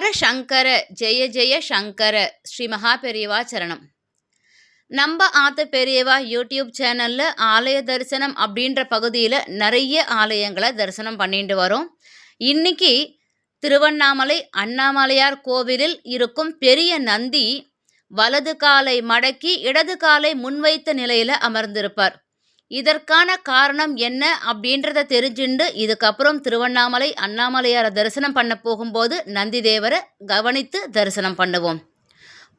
ஹர சங்கர ஜெய ஜெய சங்கர ஸ்ரீ மகா பெரியவா சரணம். நம்ம ஆத்த பெரியவா யூடியூப் சேனலில் ஆலய தரிசனம் அப்படின்ற பகுதியில் நிறைய ஆலயங்களை தரிசனம் பண்ணிட்டு வரோம். இன்னைக்கு திருவண்ணாமலை அண்ணாமலையார் கோவிலில் இருக்கும் பெரிய நந்தி வலது காலை மடக்கி இடது காலை முன்வைத்த நிலையில் அமர்ந்திருப்பார். இதற்கான காரணம் என்ன அப்படின்றத தெரிஞ்சுண்டு இதுக்கப்புறம் திருவண்ணாமலை அண்ணாமலையாரை தரிசனம் பண்ண போகும்போது நந்தி தேவரை கவனித்து தரிசனம் பண்ணுவோம்.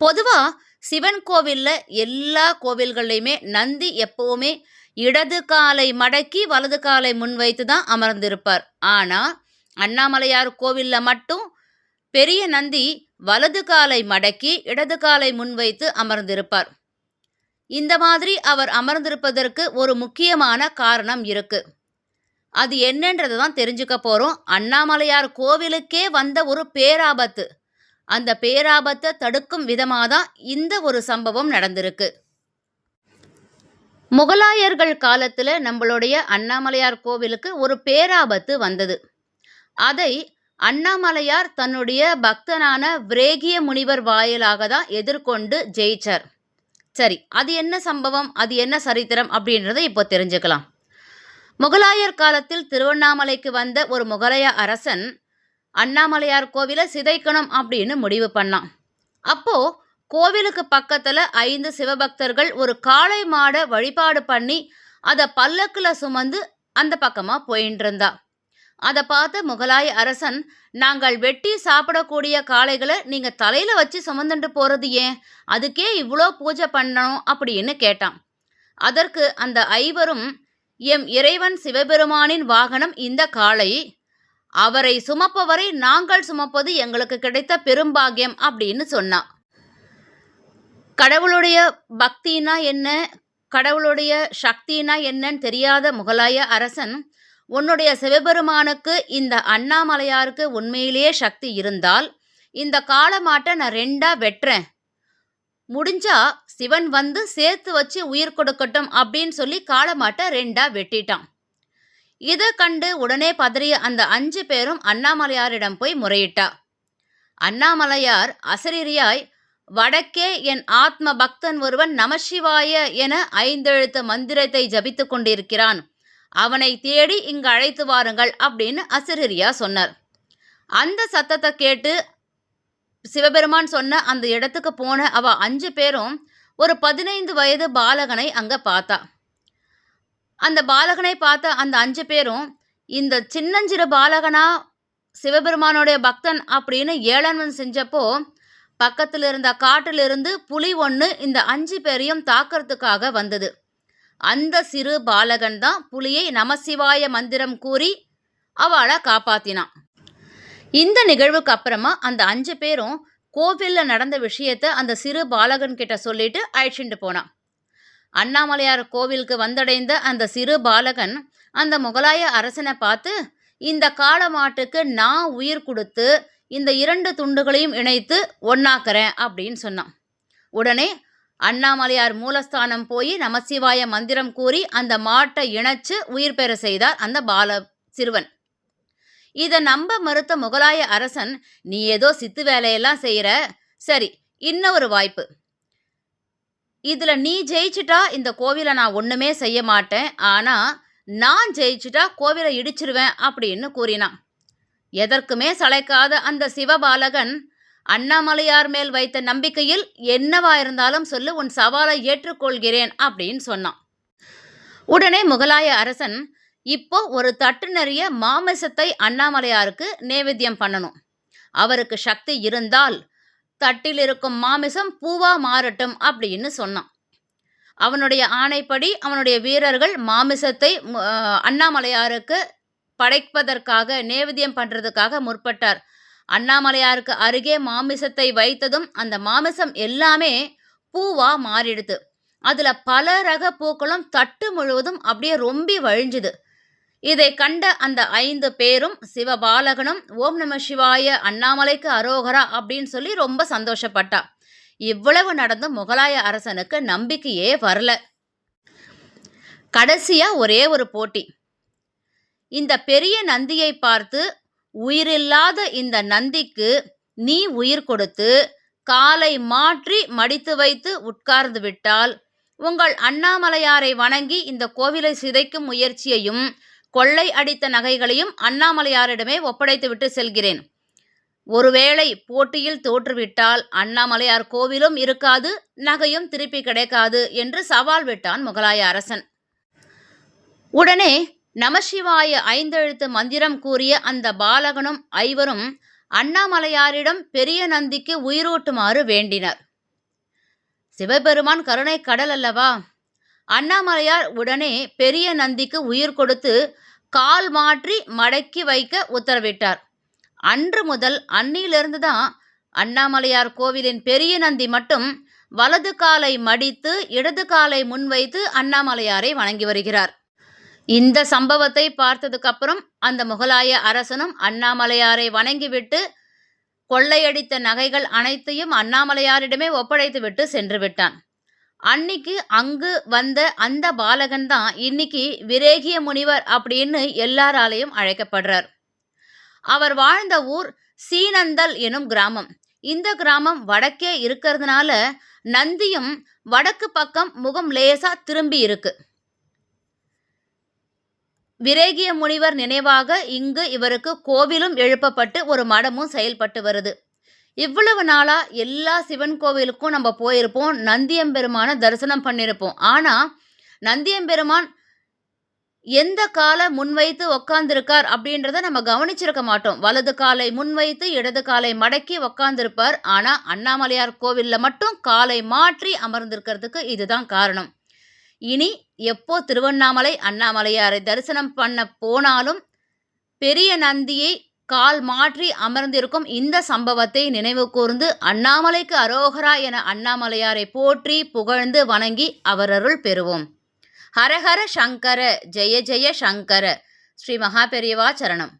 பொதுவாக சிவன் கோவிலில் எல்லா கோவில்கள்லையுமே நந்தி எப்போவுமே இடது காலை மடக்கி வலது காலை முன்வைத்து தான் அமர்ந்திருப்பார். ஆனால் அண்ணாமலையார் கோவிலில் மட்டும் பெரிய நந்தி வலது காலை மடக்கி இடது காலை முன்வைத்து அமர்ந்திருப்பார். இந்த மாதிரி அவர் அமர்ந்திருப்பதற்கு ஒரு முக்கியமான காரணம் இருக்கு. அது என்னன்றதை தான் தெரிஞ்சுக்க போகிறோம் அண்ணாமலையார் கோவிலுக்கே வந்த ஒரு பேராபத்து. அந்த பேராபத்தை தடுக்கும் விதமாக தான் இந்த ஒரு சம்பவம் நடந்திருக்கு. முகலாயர்கள் காலத்தில் நம்மளுடைய அண்ணாமலையார் கோவிலுக்கு ஒரு பேராபத்து வந்தது. அதை அண்ணாமலையார் தன்னுடைய பக்தனான விரேகிய முனிவர் வாயிலாக தான் எதிர்கொண்டு ஜெயிச்சார். சரி அது என்ன சம்பவம்? அது என்ன சரித்திரம்? அப்படின்றத இப்போ தெரிஞ்சுக்கலாம். முகலாயர் காலத்தில் திருவண்ணாமலைக்கு வந்த ஒரு முகலாய அரசன் அண்ணாமலையார் கோவிலை சிதைக்கணும் அப்படின்னு முடிவு பண்ணான். அப்போ கோவிலுக்கு பக்கத்தில் ஐந்து சிவபக்தர்கள் ஒரு காளை மாடை வழிபாடு பண்ணி அதை பல்லக்கில் சுமந்து அந்த பக்கமாக போயின்னு இருந்தா அதை பார்த்த முகலாய அரசன் நாங்கள் வெட்டி சாப்பிடக்கூடிய காளைகளை நீங்கள் தலையில் வச்சு சுமந்துட்டு போகிறது ஏன்? அதுக்கே இவ்வளோ பூஜை பண்ணணும் அப்படின்னு கேட்டான். அதற்கு அந்த ஐவரும் எம் இறைவன் சிவபெருமானின் வாகனம் இந்த காளை. அவரை சுமப்பவரை நாங்கள் சுமப்பது எங்களுக்கு கிடைத்த பெரும்பாகியம் அப்படின்னு சொன்னான். கடவுளுடைய பக்தினா என்ன? கடவுளுடைய சக்தினா என்னன்னு தெரியாத முகலாய அரசன் உன்னுடைய சிவபெருமானுக்கு இந்த அண்ணாமலையாருக்கு உண்மையிலேயே சக்தி இருந்தால் இந்த காலமாட்டை நான் ரெண்டா வெட்டுறேன். முடிஞ்சா சிவன் வந்து சேர்த்து வச்சு உயிர் கொடுக்கட்டும் அப்படின்னு சொல்லி காலமாட்டை ரெண்டா வெட்டிட்டான். இதை கண்டு உடனே பதறிய அந்த அஞ்சு பேரும் அண்ணாமலையாரிடம் போய் முறையிட்டா. அண்ணாமலையார் அசரீரியாய் வடக்கே என் ஆத்ம பக்தன் ஒருவன் நமசிவாய என ஐந்தெழுத்த மந்திரத்தை ஜபித்து கொண்டிருக்கிறான். அவனை தேடி இங்கு அழைத்து வாருங்கள் அப்படின்னு அசிரியா சொன்னார். அந்த சத்தத்தை கேட்டு சிவபெருமான் சொன்ன அந்த இடத்துக்கு போன அவ அஞ்சு பேரும் ஒரு பதினைந்து வயது பாலகனை அங்கே பார்த்தா. அந்த பாலகனை பார்த்த அந்த அஞ்சு பேரும் இந்த சின்னஞ்சிறு பாலகனா சிவபெருமானுடைய பக்தன்? அப்படின்னு ஏளனம் செஞ்சப்போ பக்கத்தில் இருந்த காட்டிலிருந்து புலி ஒன்று இந்த அஞ்சு பேரையும் தாக்கிறதுக்காக வந்தது. அந்த சிறு பாலகன் தான் புலியை நமசிவாய மந்திரம் கூறி அவளை காப்பாத்தினான். இந்த நிகழ்வுக்கு அப்புறமா அந்த அஞ்சு பேரும் கோவிலில் நடந்த விஷயத்த அந்த சிறு பாலகன் கிட்ட சொல்லிட்டு அழைச்சிட்டு போனான். அண்ணாமலையார் கோவிலுக்கு வந்தடைந்த அந்த சிறு பாலகன் அந்த முகலாய அரசனை பார்த்து இந்த காளை மாட்டுக்கு நான் உயிர் கொடுத்து இந்த இரண்டு துண்டுகளையும் இணைத்து ஒன்னாக்குறேன் அப்படின்னு சொன்னான். உடனே அண்ணாமலையார் மூலஸ்தானம் போய் நமசிவாய மந்திரம் கூறி அந்த மாட்டை இணைச்சு உயிர் பெற செய்தார் அந்த பால சிறுவன். இதை நம்ப மறுத்த முகலாய அரசன் நீ ஏதோ சித்து வேலையெல்லாம் செய்கிற சரி இன்னொரு வாய்ப்பு. இதில் நீ ஜெயிச்சிட்டா இந்த கோவிலை நான் ஒன்றுமே செய்ய மாட்டேன். ஆனால் நான் ஜெயிச்சிட்டா கோவிலை இடிச்சிருவேன் அப்படின்னு கூறினான். எதற்குமே சளைக்காத அந்த சிவபாலகன் அண்ணாமலையார் மேல் வைத்த நம்பிக்கையில் என்னவா இருந்தாலும் சொல்லு உன் சவாலை ஏற்றுக்கொள்கிறேன் அப்படின்னு சொன்னான். உடனே முகலாய அரசன் இப்போ ஒரு தட்டு நிறைய மாமிசத்தை அண்ணாமலையாருக்கு நேவேத்தியம் பண்ணணும். அவருக்கு சக்தி இருந்தால் தட்டில் இருக்கும் மாமிசம் பூவா மாறட்டும் அப்படின்னு சொன்னான். அவனுடைய ஆணைப்படி அவனுடைய வீரர்கள் மாமிசத்தை அண்ணாமலையாருக்கு படைப்பதற்காக நேவேத்தியம் பண்ணுறதுக்காக முற்பட்டார். அண்ணாமலையாருக்கு அருகே மாமிசத்தை வைத்ததும் அந்த மாமிசம் எல்லாமே பூவா மாறிடுது அதுல பல ரக பூக்களும் தட்டு முழுவதும் அப்படியே ரொம்பி வழிஞ்சுது. இதை கண்ட அந்த ஐந்து பேரும் சிவபாலகனும் ஓம் நம சிவாய அண்ணாமலைக்கு அரோகரா அப்படின்னு சொல்லி ரொம்ப சந்தோஷப்பட்டா. இவ்வளவு நடந்து முகலாய அரசனுக்கு நம்பிக்கையே வரல. கடைசியா ஒரே ஒரு போட்டி. இந்த பெரிய நந்தியை பார்த்து உயிரில்லாத இந்த நந்திக்கு நீ உயிர் கொடுத்து காலை மாற்றி மடித்து வைத்து உட்கார்ந்து விட்டால் உங்கள் அண்ணாமலையாரை வணங்கி இந்த கோவிலை சிதைக்கும் முயற்சியையும் கொள்ளை அடித்த நகைகளையும் அண்ணாமலையாரிடமே ஒப்படைத்துவிட்டு செல்கிறேன். ஒருவேளை போட்டியில் தோற்றுவிட்டால் அண்ணாமலையார் கோவிலும் இருக்காது நகையும் திருப்பி கிடைக்காது என்று சவால் விட்டான் முகலாய அரசன். உடனே நமசிவாய ஐந்தெழுத்து மந்திரம் கூறிய அந்த பாலகனும் ஐவரும் அண்ணாமலையாரிடம் பெரிய நந்திக்கு உயிரூட்டுமாறு வேண்டினர். சிவபெருமான் கருணை கடல் அல்லவா? அண்ணாமலையார் உடனே பெரிய நந்திக்கு உயிர் கொடுத்து கால் மாற்றி மடக்கி வைக்க உத்தரவிட்டார். அன்று முதல் அன்னியிலிருந்து தான் அண்ணாமலையார் கோவிலின் பெரிய நந்தி மட்டும் வலது காலை மடித்து இடது காலை முன்வைத்து அண்ணாமலையாரை வணங்கி வருகிறார். இந்த சம்பவத்தை பார்த்ததுக்கப்புறம் அந்த முகலாய அரசனும் அண்ணாமலையாரை வணங்கிவிட்டு கொள்ளையடித்த நகைகள் அனைத்தையும் அண்ணாமலையாரிடமே ஒப்படைத்துவிட்டு சென்று விட்டான் அன்னைக்கு அங்கு வந்த அந்த பாலகன் தான் இன்னைக்கு விரேகிய முனிவர் அப்படின்னு எல்லாராலையும் அழைக்கப்படுறார். அவர் வாழ்ந்த ஊர் சீனந்தல் எனும் கிராமம். இந்த கிராமம் வடக்கே இருக்கிறதுனால நந்தியும் வடக்கு பக்கம் முகம் லேசா திரும்பி இருக்கு. விரேகிய முனிவர் நினைவாக இங்கு இவருக்கு கோவிலும் எழுப்பப்பட்டு ஒரு மடமும் செயல்பட்டு வருது. இவ்வளவு நாளா எல்லா சிவன் கோவிலுக்கும் நம்ம போயிருப்போம் நந்தியம்பெருமான தரிசனம் பண்ணியிருப்போம் ஆனா நந்தியம்பெருமான் எந்த காலை முன்வைத்து உக்காந்துருக்கார் அப்படின்றத நம்ம கவனிச்சிருக்க மாட்டோம். வலது காலை முன்வைத்து இடது காலை மடக்கி உக்காந்துருப்பார். ஆனா அண்ணாமலையார் கோவில்ல மட்டும் காலை மாற்றி அமர்ந்திருக்கிறதுக்கு இதுதான் காரணம். இனி எப்போ திருவண்ணாமலை அண்ணாமலையாரை தரிசனம் பண்ண போனாலும் பெரிய நந்தியை கால் மாற்றி அமர்ந்திருக்கும் இந்த சம்பவத்தை நினைவு கூர்ந்து அண்ணாமலைக்கு அரோகரா என அண்ணாமலையாரை போற்றி புகழ்ந்து வணங்கி அவர் அருள் பெறுவோம். ஹரஹர சங்கர ஜெய ஜெய சங்கர. ஸ்ரீ மகாபெரியவா சரணம்.